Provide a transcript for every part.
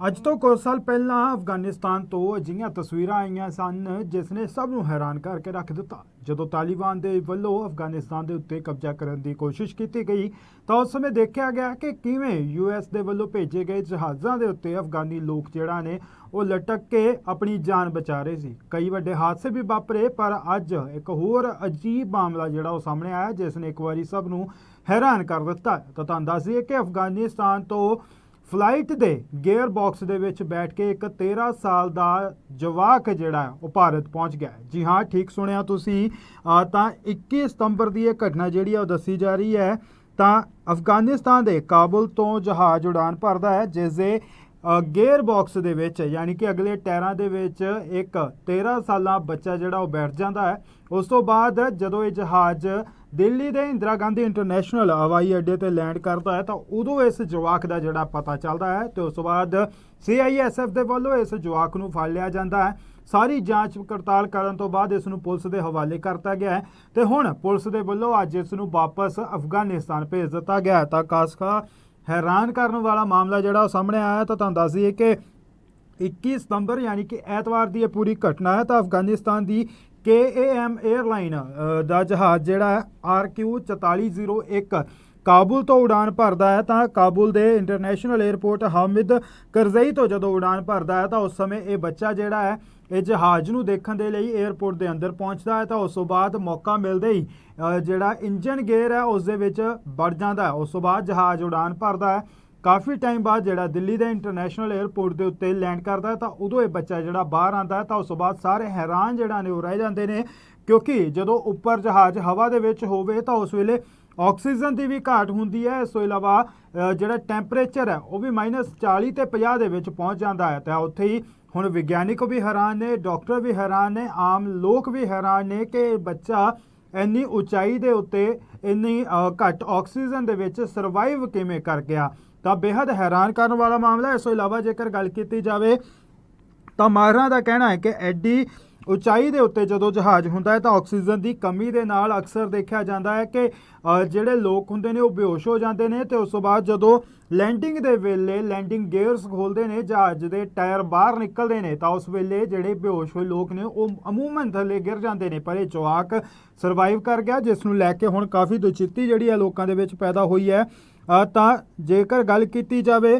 ਅੱਜ ਤੋਂ ਕੁਝ ਸਾਲ ਪਹਿਲਾਂ ਅਫਗਾਨਿਸਤਾਨ ਤੋਂ ਅਜਿਹੀਆਂ ਤਸਵੀਰਾਂ ਆਈਆਂ ਸਨ ਜਿਸ ਨੇ ਸਭ ਨੂੰ ਹੈਰਾਨ ਕਰਕੇ ਰੱਖ ਦਿੱਤਾ। ਜਦੋਂ ਤਾਲਿਬਾਨ ਦੇ ਵੱਲੋਂ ਅਫਗਾਨਿਸਤਾਨ ਦੇ ਉੱਤੇ ਕਬਜ਼ਾ ਕਰਨ ਦੀ ਕੋਸ਼ਿਸ਼ ਕੀਤੀ ਗਈ, ਤਾਂ ਉਸ ਸਮੇਂ ਦੇਖਿਆ ਗਿਆ ਕਿ ਕਿਵੇਂ ਯੂਐਸ ਦੇ ਵੱਲੋਂ ਭੇਜੇ ਗਏ ਜਹਾਜ਼ਾਂ ਦੇ ਉੱਤੇ ਅਫਗਾਨੀ ਲੋਕ ਜਿਹੜਾ ਨੇ, ਉਹ ਲਟਕ ਕੇ ਆਪਣੀ ਜਾਨ ਬਚਾ ਰਹੇ ਸੀ। ਕਈ ਵੱਡੇ ਹਾਦਸੇ ਵੀ ਵਾਪਰੇ, ਪਰ ਅੱਜ ਇੱਕ ਹੋਰ ਅਜੀਬ ਮਾਮਲਾ ਜਿਹੜਾ ਉਹ ਸਾਹਮਣੇ ਆਇਆ ਜਿਸ ਨੇ ਇੱਕ ਵਾਰੀ ਸਭ ਨੂੰ ਹੈਰਾਨ ਕਰ ਦਿੱਤਾ। ਤਾਂ ਤੁਹਾਨੂੰ ਦੱਸ ਦਈਏ ਕਿ ਅਫਗਾਨਿਸਤਾਨ ਤੋਂ ਫਲਾਈਟ ਦੇ ਗੇਅਰ ਬਾਕਸ ਦੇ ਵਿੱਚ ਬੈਠ ਕੇ ਇੱਕ 13 ਸਾਲ ਦਾ ਜਵਾਕ ਜਿਹੜਾ ਉਹ ਭਾਰਤ ਪਹੁੰਚ ਗਿਆ ਜੀ ਹਾਂ ਠੀਕ ਸੁਣਿਆ ਤੁਸੀਂ। ਤਾਂ 21 ਸਤੰਬਰ ਦੀ ਇਹ ਘਟਨਾ ਜਿਹੜੀ ਆ ਉਹ ਦੱਸੀ ਜਾ ਰਹੀ ਹੈ। ਤਾਂ ਅਫਗਾਨਿਸਤਾਨ ਦੇ ਕਾਬੁਲ ਤੋਂ ਜਹਾਜ਼ ਉਡਾਨ ਭਰਦਾ ਹੈ ਜਿਸ ਦੇ ਅ, ਗੇਅਰ ਬਾਕਸ ਦੇ ਵਿੱਚ ਯਾਨੀ ਕਿ ਅਗਲੇ ਟਾਇਰਾਂ ਦੇ ਵਿੱਚ ਇੱਕ 13 ਸਾਲਾਂ ਬੱਚਾ ਜਿਹੜਾ ਉਹ ਬੈਠ ਜਾਂਦਾ ਹੈ। ਉਸ ਤੋਂ ਬਾਅਦ ਜਦੋਂ ਇਹ ਜਹਾਜ਼ ਦਿੱਲੀ ਦੇ ਇੰਦਰਾ ਗਾਂਧੀ ਇੰਟਰਨੈਸ਼ਨਲ ਹਵਾਈ ਅੱਡੇ ਤੇ ਲੈਂਡ ਕਰਦਾ ਹੈ ਤਾਂ ਉਦੋਂ ਇਸ ਜਵਾਕ ਦਾ ਜਿਹੜਾ ਪਤਾ ਚੱਲਦਾ ਹੈ ਤੇ ਉਸ ਤੋਂ ਬਾਅਦ ਸੀਆਈਐਸਐਫ ਦੇ ਵੱਲੋਂ ਇਸ ਜਵਾਕ ਨੂੰ ਫੜ ਲਿਆ ਜਾਂਦਾ ਹੈ। ਸਾਰੀ ਜਾਂਚ ਪੜਤਾਲ ਕਰਨ ਤੋਂ ਬਾਅਦ ਇਸ ਨੂੰ ਪੁਲਿਸ ਦੇ ਹਵਾਲੇ ਕਰਤਾ ਗਿਆ ਹੈ ਤੇ ਹੁਣ ਪੁਲਿਸ ਦੇ ਵੱਲੋਂ ਅੱਜ ਇਸ ਨੂੰ ਵਾਪਸ ਅਫਗਾਨਿਸਤਾਨ ਭੇਜ ਦਿੱਤਾ ਗਿਆ ਤਾਂ ਕਾਸਕਾ ਹੈਰਾਨ ਕਰਨ ਵਾਲਾ ਮਾਮਲਾ ਜਿਹੜਾ ਉਹ ਸਾਹਮਣੇ ਆਇਆ ਤਾਂ ਤੁਹਾਨੂੰ ਦੱਸ ਦਈਏ ਕਿ 21 ਸਤੰਬਰ ਯਾਨੀ ਕਿ ਐਤਵਾਰ ਦੀ ਇਹ ਪੂਰੀ ਘਟਨਾ ਹੈ ਤਾਂ ਅਫਗਾਨਿਸਤਾਨ ਦੀ KAM ਏਅਰਲਾਈਨ ਦਾ ਜਹਾਜ਼ ਜਿਹੜਾ RQ4401 ਕਾਬੁਲ ਤੋਂ ਉਡਾਨ ਭਰਦਾ ਹੈ ਤਾਂ ਕਾਬੁਲ ਦੇ ਇੰਟਰਨੈਸ਼ਨਲ 에ਅਰਪੋਰਟ ਹਾਮਿਦ ਕਰਜ਼ਈ ਤੋਂ ਜਦੋਂ ਉਡਾਨ ਭਰਦਾ ਹੈ ਤਾਂ ਉਸ ਸਮੇਂ ਇਹ ਬੱਚਾ ਜਿਹੜਾ ਹੈ, ਇਹ ਜਹਾਜ਼ ਨੂੰ ਦੇਖਣ ਦੇ ਲਈ 에ਅਰਪੋਰਟ ਦੇ ਅੰਦਰ ਪਹੁੰਚਦਾ ਹੈ ਤਾਂ ਉਸ ਤੋਂ ਬਾਅਦ ਮੌਕਾ ਮਿਲਦੇ ਹੀ ਜਿਹੜਾ ਇੰਜਨ ਗੇਅਰ ਹੈ ਉਸ ਦੇ ਵਿੱਚ ਵੜ ਜਾਂਦਾ ਹੈ। ਉਸ ਤੋਂ ਬਾਅਦ ਜਹਾਜ਼ ਉਡਾਨ ਭਰਦਾ ਹੈ। ਕਾਫੀ ਟਾਈਮ ਬਾਅਦ ਜਿਹੜਾ ਦਿੱਲੀ ਦੇ ਇੰਟਰਨੈਸ਼ਨਲ 에ਅਰਪੋਰਟ ਦੇ ਉੱਤੇ ਲੈਂਡ ਕਰਦਾ ਤਾਂ ਉਦੋਂ ਇਹ ਬੱਚਾ ਜਿਹੜਾ ਬਾਹਰ ਆਂਦਾ ਤਾਂ ਉਸ ਤੋਂ ਬਾਅਦ ਸਾਰੇ ਹੈਰਾਨ ਜਿਹੜਾ ਨੇ ਉਹ ਰਹਿ ਜਾਂਦੇ ਨੇ। ਕਿਉਂਕਿ ਜਦੋਂ ਉੱਪਰ ਜਹਾਜ਼ ਹਵਾ ਦੇ ਵਿੱਚ ਹੋਵੇ, ਤਾਂ ਉਸ ਵੇਲੇ ਆਕਸੀਜਨ ਦੀ ਵੀ ਘਾਟ ਹੁੰਦੀ ਹੈ। ਇਸ ਤੋਂ ਇਲਾਵਾ ਜਿਹੜਾ ਟੈਂਪਰੇਚਰ ਹੈ, ਉਹ ਵੀ -40 ਤੇ 50 ਦੇ ਵਿੱਚ ਪਹੁੰਚ ਜਾਂਦਾ ਹੈ। ਤਾਂ ਉੱਥੇ ਹੀ ਹੁਣ ਵਿਗਿਆਨਿਕ ਵੀ ਹੈਰਾਨ ਨੇ ਡਾਕਟਰ ਵੀ ਹੈਰਾਨ ਨੇ, ਆਮ ਲੋਕ ਵੀ ਹੈਰਾਨ ਨੇ ਕਿ ਇਹ ਬੱਚਾ ਇੰਨੀ ਉਚਾਈ ਦੇ ਉੱਤੇ ਇੰਨੀ ਘੱਟ ਆਕਸੀਜਨ ਦੇ ਵਿੱਚ ਸਰਵਾਈਵ ਕਿਵੇਂ ਕਰ ਗਿਆ। ਤਾਂ ਬੇहद ਹੈਰਾਨ ਕਰਨ ਵਾਲਾ ਮਾਮਲਾ ਇਸ ਤੋਂ ਇਲਾਵਾ ਜੇਕਰ ਗੱਲ ਕੀਤੀ ਜਾਵੇ, ਤਾਂ ਮਾਹਰਾਂ ਦਾ ਕਹਿਣਾ ਹੈ ਕਿ ਐਡੀ ਉਚਾਈ ਦੇ ਉੱਤੇ ਜਦੋਂ ਜਹਾਜ਼ ਹੁੰਦਾ ਹੈ, ਤਾਂ ਆਕਸੀਜਨ ਦੀ ਕਮੀ ਦੇ ਨਾਲ ਅਕਸਰ ਦੇਖਿਆ ਜਾਂਦਾ ਹੈ ਕਿ ਜਿਹੜੇ ਲੋਕ ਹੁੰਦੇ ਨੇ, ਉਹ ਬੇਹੋਸ਼ ਹੋ ਜਾਂਦੇ ਨੇ ਤੇ ਉਸ ਤੋਂ ਬਾਅਦ ਜਦੋਂ ਲੈਂਡਿੰਗ ਦੇ ਵੇਲੇ ਲੈਂਡਿੰਗ ਗੇਅਰਸ ਖੋਲਦੇ ਨੇ, ਜਹਾਜ਼ ਦੇ ਟਾਇਰ ਬਾਹਰ ਨਿਕਲਦੇ ਨੇ, ਤਾਂ ਉਸ ਵੇਲੇ ਜਿਹੜੇ ਬੇਹੋਸ਼ ਹੋਏ ਲੋਕ ਨੇ, ਉਹ ਅਮੂਮਨ ਥੱਲੇ ਗਿਰ ਜਾਂਦੇ ਨੇ। ਪਰ ਇਹ ਜਵਾਕ ਸਰਵਾਈਵ ਕਰ ਗਿਆ, ਜਿਸ ਨੂੰ ਲੈ ਕੇ ਹੁਣ ਕਾਫੀ ਦੁਚਿੱਤੀ ਜਿਹੜੀ ਹੈ ਲੋਕਾਂ ਦੇ ਵਿੱਚ ਪੈਦਾ ਹੋਈ ਹੈ। ਤਾਂ ਜੇਕਰ ਗੱਲ ਕੀਤੀ ਜਾਵੇ,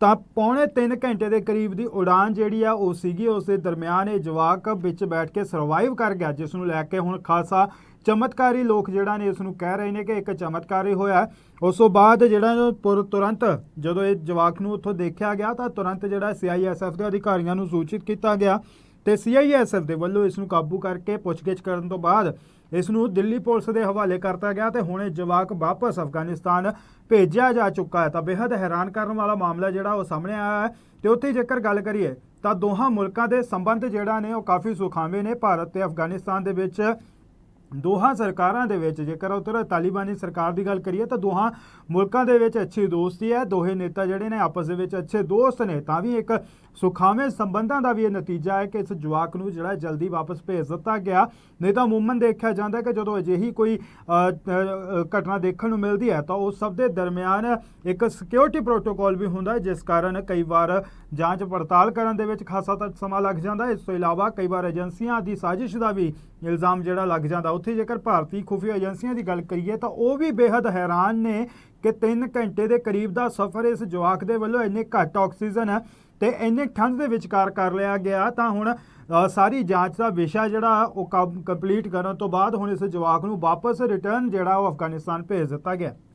ਤਾਂ ਪੌਣੇ 3 ਘੰਟੇ ਦੇ ਕਰੀਬ ਦੀ ਉਡਾਨ ਜਿਹੜੀ ਆ, ਉਹ ਸੀਗੀ। ਉਸ ਦੇ ਦਰਮਿਆਨ ਇਹ ਜਵਾਕ ਵਿੱਚ ਬੈਠ ਕੇ ਸਰਵਾਈਵ ਕਰ ਗਿਆ, ਜਿਸ ਨੂੰ ਲੈ ਕੇ ਹੁਣ ਖਾਸਾ ਚਮਤਕਾਰੀ ਲੋਕ ਜਿਹੜਾ ਨੇ, ਇਸ ਨੂੰ ਕਹਿ ਰਹੇ ਨੇ ਕਿ ਇੱਕ ਚਮਤਕਾਰੀ ਹੋਇਆ। ਉਸ ਤੋਂ ਬਾਅਦ ਜਿਹੜਾ ਜੋ ਤੁਰੰਤ ਜਦੋਂ ਇਹ ਜਵਾਕ ਨੂੰ ਉੱਥੋਂ ਦੇਖਿਆ ਗਿਆ, ਤਾਂ ਤੁਰੰਤ ਜਿਹੜਾ ਸੀਆਈਐਸਐਫ ਦੇ ਅਧਿਕਾਰੀਆਂ ਨੂੰ ਸੂਚਿਤ ਕੀਤਾ ਗਿਆ ਤੇ ਸੀਆਈਐਸਐਫ ਦੇ ਵੱਲੋਂ ਇਸ ਨੂੰ ਕਾਬੂ ਕਰਕੇ ਪੁੱਛਗਿੱਛ ਕਰਨ ਤੋਂ ਬਾਅਦ ਇਸ ਨੂੰ ਦਿੱਲੀ ਪੁਲਿਸ ਦੇ ਹਵਾਲੇ ਕਰਤਾ ਗਿਆ ਤੇ ਹੁਣ ਇਹ ਜਵਾਕ ਵਾਪਸ ਅਫਗਾਨਿਸਤਾਨ ਭੇਜਿਆ ਜਾ ਚੁੱਕਾ ਹੈ। ਤਾਂ ਬੇहद ਹੈਰਾਨ ਕਰਨ ਵਾਲਾ ਮਾਮਲਾ ਜਿਹੜਾ ਉਹ ਸਾਹਮਣੇ ਆਇਆ ਹੈ। ਤੇ ਉੱਥੇ ਜੇਕਰ ਗੱਲ ਕਰੀਏ, ਤਾਂ ਦੋਹਾਂ ਮੁਲਕਾਂ ਦੇ ਸੰਬੰਧ ਜਿਹੜਾ ਨੇ ਉਹ ਕਾਫੀ ਸੁਖਾਵੇਂ ਨੇ। ਭਾਰਤ ਤੇ ਅਫਗਾਨਿਸਤਾਨ ਦੇ ਵਿੱਚ ਦੋਹਾਂ ਸਰਕਾਰਾਂ ਦੇ ਵਿੱਚ, ਜੇਕਰ ਉਧਰ ਤਾਲਿਬਾਨੀ ਸਰਕਾਰ ਦੀ ਗੱਲ ਕਰੀਏ, ਤਾਂ ਦੋਹਾਂ ਮੁਲਕਾਂ ਦੇ ਵਿੱਚ ਅੱਛੀ ਦੋਸਤੀ ਹੈ। ਦੋਹੇ ਨੇਤਾ ਜਿਹੜੇ ਨੇ ਆਪਸ ਦੇ ਵਿੱਚ ਅੱਛੇ ਦੋਸਤ ਨੇ, ਤਾਂ ਵੀ ਇੱਕ ਸੁਖਾਵੇਂ ਸੰਬੰਧਾਂ ਦਾ ਵੀ ਇਹ ਨਤੀਜਾ ਹੈ ਕਿ ਇਸ ਜਵਾਕ ਨੂੰ ਜਿਹੜਾ ਜਲਦੀ ਵਾਪਸ ਭੇਜ ਦਿੱਤਾ ਗਿਆ। ਨਹੀਂ ਤਾਂ ਅਮੂਮਨ ਦੇਖਿਆ ਜਾਂਦਾ ਕਿ ਜਦੋਂ ਅਜਿਹੀ ਕੋਈ ਘਟਨਾ ਦੇਖਣ ਨੂੰ ਮਿਲਦੀ ਹੈ ਤਾਂ ਉਸ ਸਭ ਦੇ ਦਰਮਿਆਨ ਇੱਕ ਸਿਕਿਉਰਿਟੀ ਪ੍ਰੋਟੋਕਾਲ ਵੀ ਹੁੰਦਾ ਜਿਸ ਕਾਰਨ ਕਈ ਵਾਰ ਜਾਂਚ ਪੜਤਾਲ ਕਰਨ ਦੇ ਵਿੱਚ ਖਾਸਾ ਸਮਾਂ ਲੱਗ ਜਾਂਦਾ ਇਸ ਤੋਂ ਇਲਾਵਾ ਕਈ ਵਾਰ ਏਜੰਸੀਆਂ ਦੀ ਸਾਜ਼ਿਸ਼ ਦਾ ਵੀ ਇਲਜ਼ਾਮ ਜਿਹੜਾ ਲੱਗ ਜਾਂਦਾ। ਉੱਥੇ ਜੇਕਰ ਭਾਰਤੀ ਖੁਫੀਆ ਏਜੰਸੀਆਂ ਦੀ ਗੱਲ ਕਰੀਏ ਤਾਂ ਉਹ ਵੀ ਬੇहद ਹੈਰਾਨ ਨੇ ਕਿ 3 ਘੰਟੇ ਦੇ ਕਰੀਬ ਦਾ ਸਫ਼ਰ ਇਸ ਜਵਾਕ ਦੇ ਵੱਲੋਂ ਇੰਨੇ ਘੱਟ ਆਕਸੀਜਨ ਤੇ ਇੰਨੇ ਠੰਡ ਦੇ ਵਿਚਕਾਰ ਕਰ ਲਿਆ ਗਿਆ, ਤਾਂ ਹੁਣ ਸਾਰੀ ਜਾਂਚ ਦਾ ਵਿਸ਼ਾ ਜਿਹੜਾ ਉਹ ਕੰਪਲੀਟ ਕਰਨ ਤੋਂ ਬਾਅਦ ਹੁਣ ਇਸ ਜਵਾਕ ਨੂੰ ਵਾਪਸ ਰਿਟਰਨ ਜਿਹੜਾ ਉਹ ਅਫਗਾਨਿਸਤਾਨ ਭੇਜ ਦਿੱਤਾ ਗਿਆ।